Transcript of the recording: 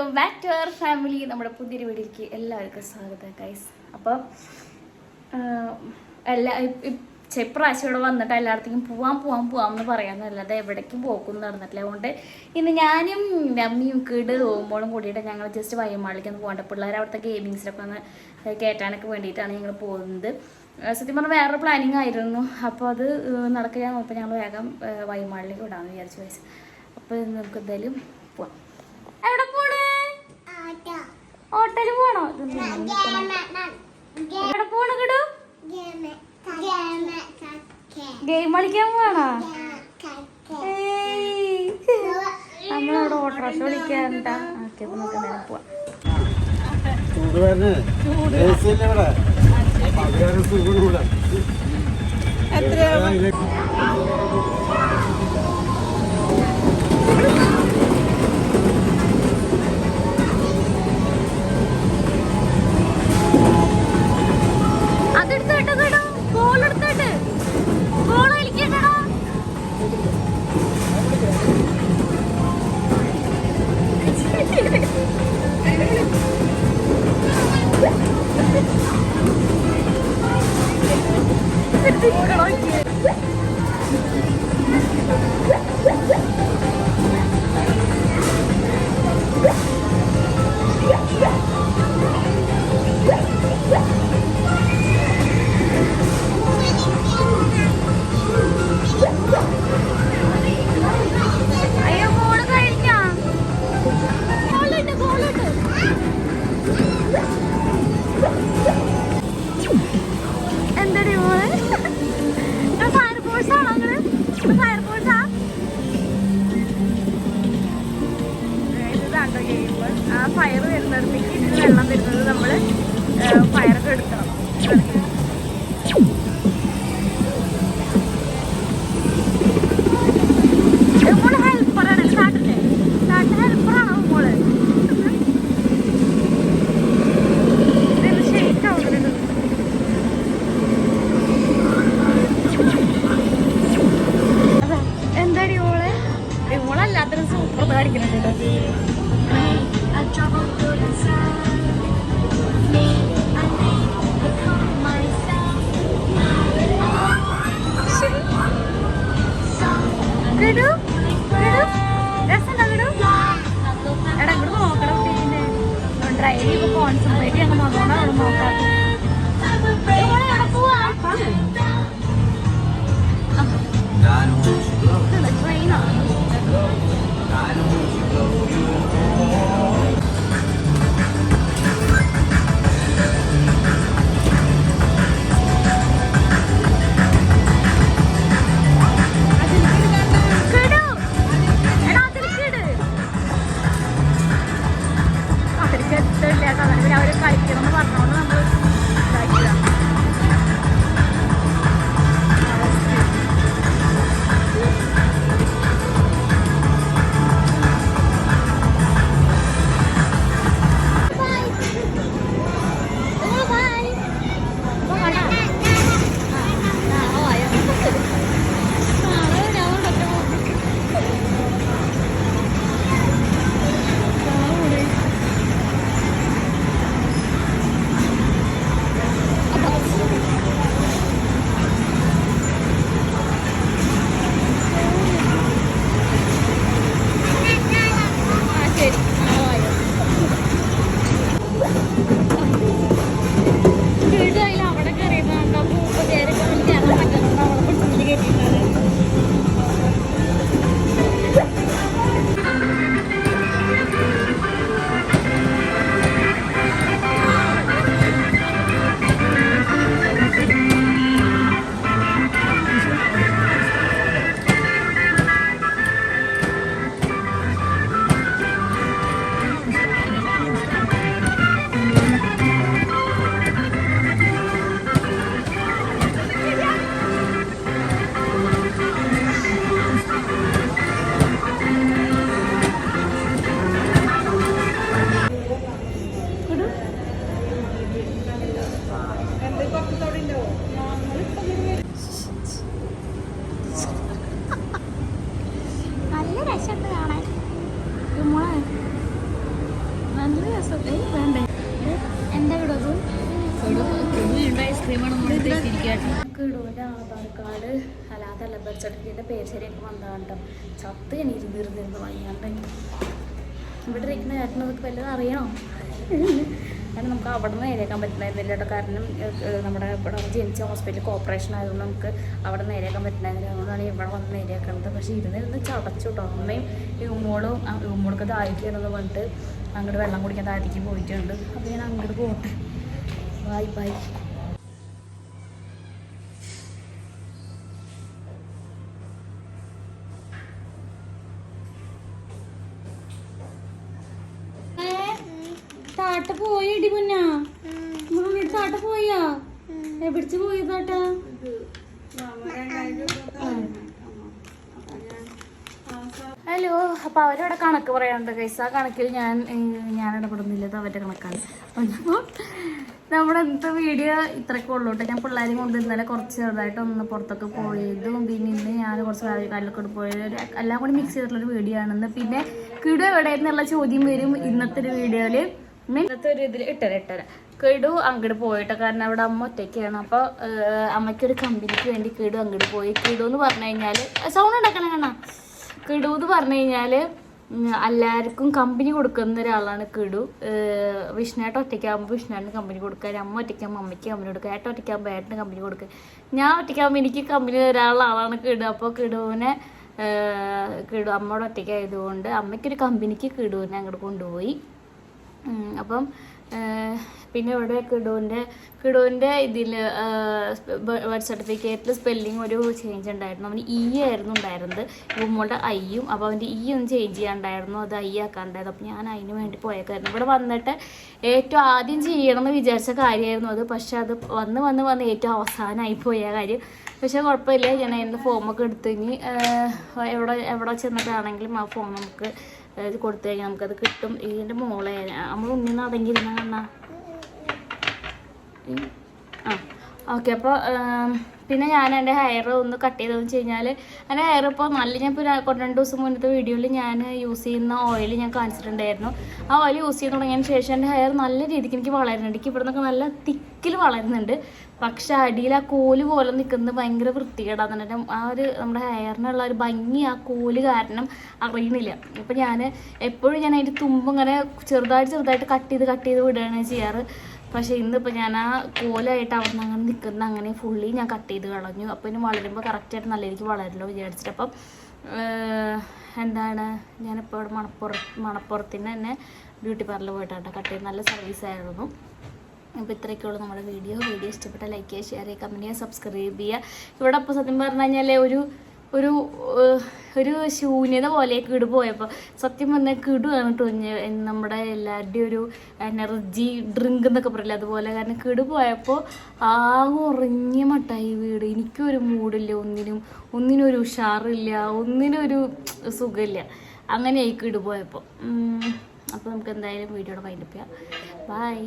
Welcome back to our family. നമ്മുടെ പുതിയൊരു വീട്ടിലേക്ക് എല്ലാവർക്കും സ്വാഗതം ഗൈസ് അപ്പോൾ എല്ലാ ഇപ്രാവശ്യം ഇവിടെ വന്നിട്ട് എല്ലായിടത്തേക്കും പോവാൻ പോവാൻ പോവാം എന്ന് പറയാമെന്നല്ലാതെ എവിടേക്കും പോക്കും നടന്നിട്ടില്ല. അതുകൊണ്ട് ഇന്ന് ഞാനും അമ്മയും കീട് ഓമ്പോളും കൂടിയിട്ട് ഞങ്ങൾ ജസ്റ്റ് വയ്യമാളിലേക്ക് ഒന്ന് പോകേണ്ട. പിള്ളേർ അവിടുത്തെ ഗെയിമിങ്സിലൊക്കെ ഒന്ന് കയറ്റാനൊക്കെ വേണ്ടിയിട്ടാണ് ഞങ്ങൾ പോകുന്നത്. സത്യം പറഞ്ഞാൽ വേറെ പ്ലാനിങ് ആയിരുന്നു. അപ്പോൾ അത് നടക്കുകയാണ് നോക്കുമ്പോൾ ഞങ്ങൾ വേഗം വയമാളിലേക്ക് വിടാമെന്ന് വിചാരിച്ചു വയസ്സ് അപ്പോൾ നമുക്ക് എന്തായാലും പോവാം. എവിടെ ഹോട്ടലിൽ പോണോ എവിടെ പോണ കിടു? ഗെയിം കളിക്കാൻ പോണോ. നമ്മളവിടെ ഓട്ടോറിക്ഷ വിളിക്കാറുണ്ടാ ഓക്കെ അപ്പൊ നമുക്ക് എന്തായാലും പോവാം. ചൂടുകാരന് Thank you. ഫയർ ഫോഴ്സ് കുട്ടീനെ ഡ്രൈവ് ചെയ്യുമ്പോൾ കോൺസെൻട്രേറ്റ് ചെയ്യാൻ നോക്കണം അവിടെ നോക്കാം. കിടൂന്റെ ആധാർ കാർഡ് അല്ലാതെ അല്ല ബർത്ത് സർട്ടിഫിക്കറ്റിന്റെ പേര് ശരിയൊക്കെ വന്നതാണ് കേട്ടോ. ചത്ത് ഞാൻ ഇരുന്നിരുന്നിരുന്ന് വയ്യാണ്ട് ഇവിടെ ഇരിക്കുന്ന ചേട്ടൻ അതൊക്കെ വല്ലതും അറിയണോ? കാരണം നമുക്ക് അവിടെ നിന്ന് നേരെയാക്കാൻ പറ്റുന്നതായിരുന്നില്ല കേട്ടോ. കാരണം നമ്മുടെ ഇവിടെ ജനിച്ച ഹോസ്പിറ്റൽ കോപ്പറേഷൻ ആയതുകൊണ്ട് നമുക്ക് അവിടെ നേരെയാക്കാൻ പറ്റുന്നായിരുന്നില്ല അതുകൊണ്ടാണ് ഇവിടെ വന്ന് നേരെയാക്കുന്നത് പക്ഷേ ഇരുന്നിരുന്ന് ചടച്ചു കേട്ടോ. അമ്മയും ഇവമോളും ഇവമോൾക്ക് ദാഹിക്കണമെന്ന് പറഞ്ഞിട്ട് അങ്ങോട്ട് വെള്ളം കുടിക്കാൻ താഴത്തേക്ക് പോയിട്ടുണ്ട്. അപ്പോൾ ഞാൻ അങ്ങോട്ട് പോട്ടെ. Bye bye. താട്ട പോയിടി മുന്നാ മമ്മി താട്ട പോയാ? എവിടിച്ച് പോയി താട്ട ഹലോ അപ്പോൾ അവരവിടെ കണക്ക് പറയാനുണ്ട് കൈസ ആ കണക്കിൽ ഞാൻ ഞാൻ ഇടപെടുന്നില്ല. ഇത് അവരുടെ കണക്കാണ്. അപ്പോൾ നമ്മുടെ ഇന്നത്തെ വീഡിയോ ഇത്രയൊക്കെ ഉള്ളൂ കേട്ടോ. ഞാൻ പിള്ളേരെയും കൊണ്ട് ഇന്നലെ കുറച്ച് ചെറുതായിട്ട് ഒന്ന് പുറത്തൊക്കെ പോയതും പിന്നെ ഇന്ന് ഞാൻ കുറച്ച് കാലിലൊക്കെ പോയത് എല്ലാം കൂടി മിക്സ് ചെയ്തിട്ടുള്ളൊരു വീഡിയോ ആണെന്ന് പിന്നെ കിടു എവിടെ എന്നുള്ള ചോദ്യം വരും ഇന്നത്തെ ഒരു വീഡിയോയിൽ ഇന്നത്തെ ഒരു ഇതിൽ ഇട്ടര ഇട്ടര. കിടു അങ്ങോട്ട് പോയിട്ട് കാരണം അവിടെ അമ്മ ഒറ്റയ്ക്കാണ്. അപ്പോൾ അമ്മയ്ക്കൊരു കമ്പനിക്ക് വേണ്ടി കിടു അങ്ങോട്ട് പോയി. കിടു എന്ന് പറഞ്ഞു കഴിഞ്ഞാൽ സൗണ്ട് ഉണ്ടാക്കണം കണ്ണാ. കിടു എന്ന് പറഞ്ഞു കഴിഞ്ഞാൽ എല്ലാവർക്കും കമ്പനി കൊടുക്കുന്ന ഒരാളാണ് കിടു. വിഷ്ണുട്ട ഒറ്റയ്ക്കാകുമ്പോൾ വിഷ്ണുവേട്ടന് കമ്പനി കൊടുക്കുക. അമ്മ ഒറ്റയ്ക്കാകുമ്പോൾ അമ്മയ്ക്ക് കമ്പനി കൊടുക്കുക. ഏട്ട ഒറ്റയ്ക്കാകുമ്പോൾ ഏട്ടന് കമ്പനി കൊടുക്കുക. ഞാൻ ഒറ്റയ്ക്കാകുമ്പോൾ എനിക്ക് കമ്പനി തരാനുള്ള ആളാണ് കിടു. അപ്പോൾ കിടുവിനെ കിടു അമ്മയുടെ ഒറ്റയ്ക്കായതുകൊണ്ട് അമ്മയ്ക്കൊരു കമ്പനിക്ക് കിടുവിനെ അങ്ങോട്ട് കൊണ്ടുപോയി. അപ്പം പിന്നെ ഇവിടെ കിഡുവിന്റെ കിഡുവിന്റെ ഇതിൽ ബർത്ത് സർട്ടിഫിക്കറ്റിൽ സ്പെല്ലിംഗ് ഒരു ചേഞ്ച് ഉണ്ടായിരുന്നു. അവന് ഇ ആയിരുന്നു ഉണ്ടായിരുന്നത്. ഉമ്മോളുടെ ഐയും അപ്പോൾ അവന്റെ ഇ ഒന്ന് ചേഞ്ച് ചെയ്യാണ്ടായിരുന്നു. അത് ഐ ആക്കാണ്ടായിരുന്നു. അപ്പോൾ ഞാൻ അതിന് വേണ്ടി പോയേക്കായിരുന്നു. ഇവിടെ വന്നിട്ട് ഏറ്റവും ആദ്യം ചെയ്യണം എന്ന് വിചാരിച്ച കാര്യമായിരുന്നു അത്. പക്ഷെ അത് വന്ന് വന്ന് വന്ന് ഏറ്റവും അവസാനമായി പോയ കാര്യം. പക്ഷേ കുഴപ്പമില്ല. ഞാൻ അതിന്റെ ഫോമൊക്കെ എടുത്തു ഇനി എവിടെ എവിടെ ചെന്നിട്ടാണെങ്കിലും ആ ഫോം നമുക്ക് ഇത് കൊടുത്തു കഴിഞ്ഞാൽ നമുക്കത് കിട്ടും. ഇതിന്റെ മോളെ നമ്മൾ ഉണ്ണിന്ന് അടങ്ങിയിരുന്ന കണ്ണാ. ആ. ഓക്കെ അപ്പോൾ പിന്നെ ഞാൻ എന്റെ ഹെയർ ഒന്ന് കട്ട് ചെയ്തതെന്ന് വെച്ച് കഴിഞ്ഞാൽ എന്റെ ഹെയർ ഇപ്പോൾ നല്ല ഞാൻ ഇപ്പോൾ കൊണ്ട് രണ്ട് ദിവസം മുന്നത്തെ വീഡിയോയിൽ ഞാൻ യൂസ് ചെയ്യുന്ന ഓയിൽ ഞാൻ കാണിച്ചിട്ടുണ്ടായിരുന്നു. ആ ഓയിൽ യൂസ് ചെയ്ത് തുടങ്ങിയതിന് ശേഷം എന്റെ ഹെയർ നല്ല രീതിക്ക് എനിക്ക് വളരുന്നുണ്ട്. എനിക്ക് ഇവിടെ നിന്നൊക്കെ നല്ല തിക്കിൽ വളരുന്നുണ്ട്. പക്ഷെ അടിയിൽ ആ കോൽ പോലെ നിൽക്കുന്നത് ഭയങ്കര വൃത്തികേടാണ് എന്നിട്ട് ആ ഒരു നമ്മുടെ ഹെയറിനുള്ള ഒരു ഭംഗി ആ കോൽ കാരണം അറിയണില്ല ഇപ്പം ഞാൻ എപ്പോഴും ഞാൻ അതിന്റെ തുമ്പ് ഇങ്ങനെ ചെറുതായിട്ട് ചെറുതായിട്ട് കട്ട് ചെയ്ത് കട്ട് ചെയ്ത് വിടുകയാണ് ചെയ്യാറ്. പക്ഷേ ഇന്നിപ്പോൾ ഞാൻ ആ കോലായിട്ട് അവിടെ നിന്ന് അങ്ങനെ നിൽക്കുന്ന അങ്ങനെ ഫുള്ളി ഞാൻ കട്ട് ചെയ്ത് കളഞ്ഞു. അപ്പോൾ ഇനി വളരുമ്പോൾ കറക്റ്റായിട്ട് നല്ല രീതിക്ക് വളരല്ലോ വിചാരിച്ചിട്ട്. അപ്പം എന്താണ് ഞാനിപ്പോൾ ഇവിടെ മണപ്പുറ മണപ്പുറത്തിന് തന്നെ ബ്യൂട്ടി പാർലർ പോയിട്ടാണ് കട്ട് ചെയ്ത് നല്ല സർവീസ് ആയിരുന്നു. അപ്പോൾ ഇത്രയൊക്കെയുള്ളൂ നമ്മുടെ വീഡിയോ വീഡിയോ ഇഷ്ടപ്പെട്ട ലൈക്ക് ചെയ്യുക ഷെയർ ചെയ്യുക കമന്റ് ചെയ്യുക സബ്സ്ക്രൈബ് ചെയ്യുക. ഇവിടെ അപ്പോൾ സത്യം പറഞ്ഞു കഴിഞ്ഞാൽ ഒരു ഒരു ഒരു ശൂന്യത പോലെ കിട് പോയപ്പോൾ സത്യം പറഞ്ഞാൽ കിടുവാണ് ഞാൻ നമ്മുടെ എല്ലാവരുടെയും ഒരു എനർജി ഡ്രിങ്ക് എന്നൊക്കെ പറയില്ല അതുപോലെ കാരണം കിട് പോയപ്പോൾ ആകെ ഉറങ്ങിയ മട്ടായി വീട്. എനിക്കൊരു മൂടില്ല ഒന്നിനും ഒന്നിനും ഒരു ഉഷാറില്ല ഒന്നിനും ഒരു സുഖമില്ല അങ്ങനെയായി കിട് പോയപ്പോൾ അപ്പോൾ നമുക്ക് എന്തായാലും വീഡിയോയുടെ വൈൻഡപ്പ് ചെയ്യാം. ബൈ.